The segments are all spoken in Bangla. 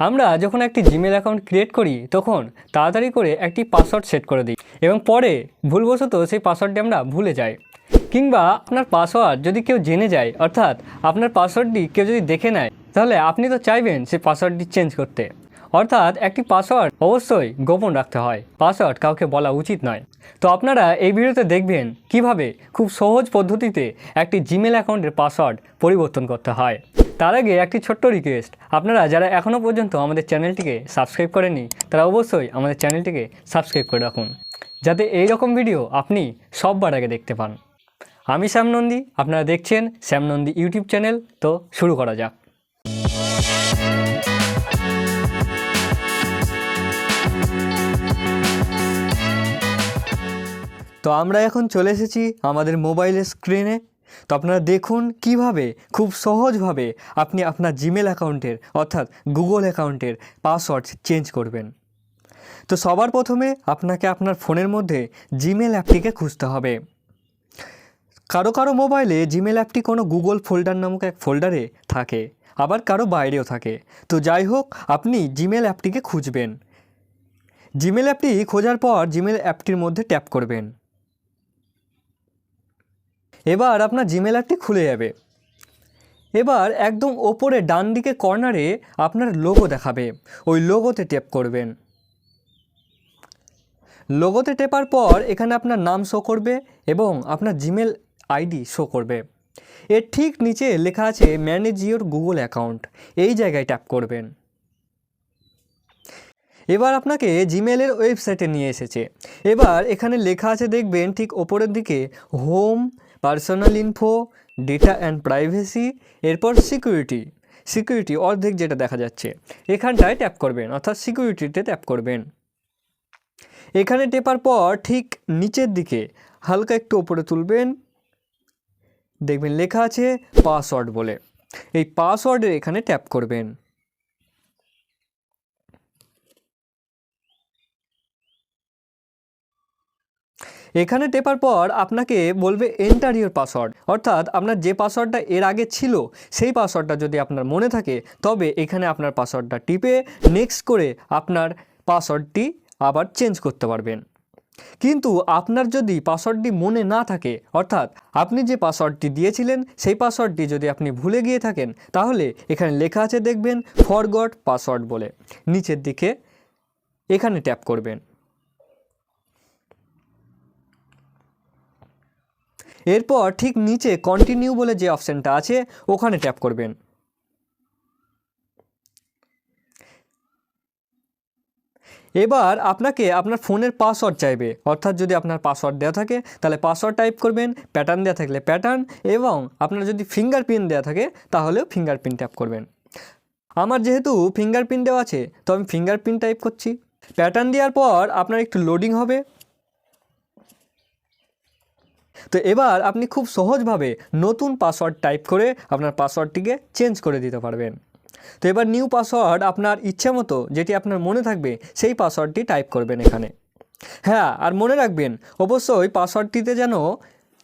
আমরা যখন একটি জিমেল অ্যাকাউন্ট ক্রিয়েট করি, তখন তাড়াতাড়ি করে একটি পাসওয়ার্ড সেট করে দিই এবং পরে ভুলবশত সেই পাসওয়ার্ডটি আমরা ভুলে যাই। কিংবা আপনার পাসওয়ার্ড যদি কেউ জেনে যায়, অর্থাৎ আপনার পাসওয়ার্ডটি কেউ যদি দেখে নেয়, তাহলে আপনি তো চাইবেন সেই পাসওয়ার্ডটি চেঞ্জ করতে। অর্থাৎ একটি পাসওয়ার্ড অবশ্যই গোপন রাখতে হয় পাসওয়ার্ড কাউকে বলা উচিত নয়। তো আপনারা এই ভিডিওতে দেখবেন কীভাবে খুব সহজ পদ্ধতিতে একটি জিমেল অ্যাকাউন্টের পাসওয়ার্ড পরিবর্তন করতে হয়। তার আগে একটি ছোট্ট রিকোয়েস্ট আপনারা যারা এখনও পর্যন্ত আমাদের চ্যানেলটিকে সাবস্ক্রাইব করেনি তারা অবশ্যই আমাদের চ্যানেলটিকে সাবস্ক্রাইব করে রাখুন, যাতে এই রকম ভিডিও আপনি সববার আগে দেখতে পান। আমি শ্যাম নন্দী, আপনারা দেখছেন শ্যাম নন্দী ইউটিউব চ্যানেল তো শুরু করা যাক। তো আমরা এখন চলে এসেছি আমাদের মোবাইলের স্ক্রিনে তো আপনারা দেখুন কীভাবে, খুব সহজভাবে আপনি আপনার জিমেল অ্যাকাউন্টের, অর্থাৎ গুগল অ্যাকাউন্টের পাসওয়ার্ড চেঞ্জ করবেন। তো সবার প্রথমে আপনাকে আপনার ফোনের মধ্যে জিমেল অ্যাপটিকে খুঁজতে হবে। কারও কারও মোবাইলে জিমেল অ্যাপটি কোনো গুগল ফোল্ডার নামক এক ফোল্ডারে থাকে, আবার কারও বাইরেও থাকে। তো যাই হোক, আপনি জিমেল অ্যাপটিকে খুঁজবেন। জিমেল অ্যাপটি খোঁজার পর জিমেল অ্যাপটির মধ্যে ট্যাপ করবেন। এবার আপনার জিমেল অ্যাপটি খুলে যাবে। এবার একদম ওপরে ডান দিকে কর্নারে আপনার লোগো দেখাবে। ওই লোগোতে ট্যাপ করবেন। লোগোতে টেপার পর এখানে আপনার নাম শো করবে এবং আপনার জিমেল আইডি শো করবে। এর ঠিক নিচে লেখা আছে ম্যানেজ ইওর গুগল অ্যাকাউন্ট এই জায়গায় ট্যাপ করবেন। এবার আপনাকে জিমেলের ওয়েবসাইটে নিয়ে এসেছে। এবার এখানে লেখা আছে, দেখবেন ঠিক ওপরের দিকে home personal info data and privacy এরপর সিকিউরিটি সিকিউরিটি অর্ধেক যেটা দেখা যাচ্ছে। এখানটায় ট্যাপ করবেন, অর্থাৎ সিকিউরিটিতে ট্যাপ করবেন। এখানে টেপার পর ঠিক নিচের দিকে হালকা একটু ওপরে তুলবেন। দেখবেন লেখা আছে পাসওয়ার্ড বলে। এই পাসওয়ার্ডের এখানে ট্যাপ করবেন। এখানে টেপার পর আপনাকে বলবে এন্টার ইউর পাসওয়ার্ড। অর্থাৎ আপনার যে পাসওয়ার্ডটা এর আগে ছিল, সেই পাসওয়ার্ডটা যদি আপনার মনে থাকে, তবে এখানে আপনার পাসওয়ার্ডটা টিপে নেক্সট করে আপনার পাসওয়ার্ডটি আবার চেঞ্জ করতে পারবেন। কিন্তু আপনার যদি পাসওয়ার্ডটি মনে না থাকে, অর্থাৎ আপনি যে পাসওয়ার্ডটি দিয়েছিলেন, সেই পাসওয়ার্ডটি যদি আপনি ভুলে গিয়ে থাকেন, তাহলে এখানে লেখা আছে দেখবেন ফরগট পাসওয়ার্ড বলে। নিচের দিকে এখানে ট্যাপ করবেন। এরপর ঠিক নিচে কন্টিনিউ বলে যে অপশানটা আছে, ওখানে ট্যাপ করবেন। এবার আপনাকে আপনার ফোনের পাসওয়ার্ড চাইবে। অর্থাৎ যদি আপনার পাসওয়ার্ড দেওয়া থাকে, তাহলে পাসওয়ার্ড টাইপ করবেন প্যাটার্ন দেওয়া থাকলে প্যাটার্ন এবং আপনার যদি ফিঙ্গারপ্রিন্ট দেওয়া থাকে, তাহলেও ফিঙ্গারপ্রিন্ট ট্যাপ করবেন। আমার যেহেতু ফিঙ্গারপ্রিন্ট দেওয়া আছে, তো আমি ফিঙ্গারপ্রিন্ট টাইপ করছি। প্যাটার্ন দেওয়ার পর আপনার একটু লোডিং হবে। তো এবার আপনি খুব সহজভাবে নতুন পাসওয়ার্ড টাইপ করে আপনার পাসওয়ার্ডটিকে চেঞ্জ করে দিতে পারবেন। তো এবার নিউ পাসওয়ার্ড আপনার ইচ্ছে মতো যেটি আপনার মনে থাকবে, সেই পাসওয়ার্ডটি টাইপ করবেন এখানে। হ্যাঁ আর মনে রাখবেন, অবশ্যই পাসওয়ার্ডটিতে যেন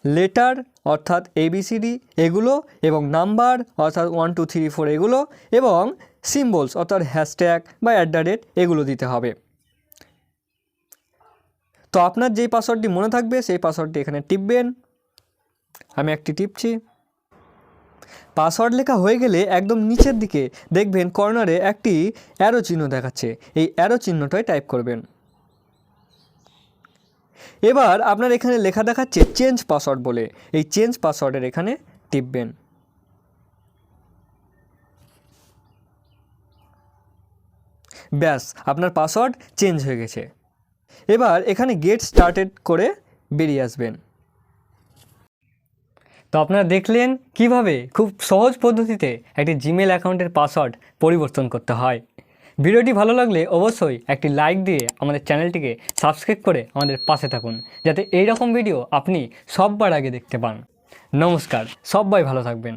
লেটার অর্থাৎ এবিসিডি এগুলো এবং নাম্বার অর্থাৎ ওয়ান টু থ্রি ফোর এগুলো এবং সিম্বলস অর্থাৎ হ্যাশট্যাগ বা অ্যাট দ্য রেট এগুলো দিতে হবে। তো আপনার যেই পাসওয়ার্ডটি মনে থাকবে, সেই পাসওয়ার্ডটি এখানে টিপবেন। আমি একটি টিপছি। পাসওয়ার্ড লেখা হয়ে গেলে একদম নিচের দিকে দেখবেন কর্নারে একটি অ্যারো চিহ্ন দেখাচ্ছে। এই অ্যারো চিহ্নটাই টাইপ করবেন। এবার আপনার এখানে লেখা দেখাচ্ছে চেঞ্জ পাসওয়ার্ড বলে। এই চেঞ্জ পাসওয়ার্ডের এখানে টিপবেন। ব্যাস, আপনার পাসওয়ার্ড চেঞ্জ হয়ে গেছে। এবার এখানে গেট স্টার্টেড করে বেরিয়ে আসবেন। তো আপনারা দেখলেন কীভাবে খুব সহজ পদ্ধতিতে একটি জিমেল অ্যাকাউন্টের পাসওয়ার্ড পরিবর্তন করতে হয়। ভিডিওটি ভালো লাগলে অবশ্যই একটি লাইক দিয়ে আমাদের চ্যানেলটিকে সাবস্ক্রাইব করে আমাদের পাশে থাকুন, যাতে এই রকম ভিডিও আপনি সববার আগে দেখতে পান। নমস্কার, সবাই ভালো থাকবেন।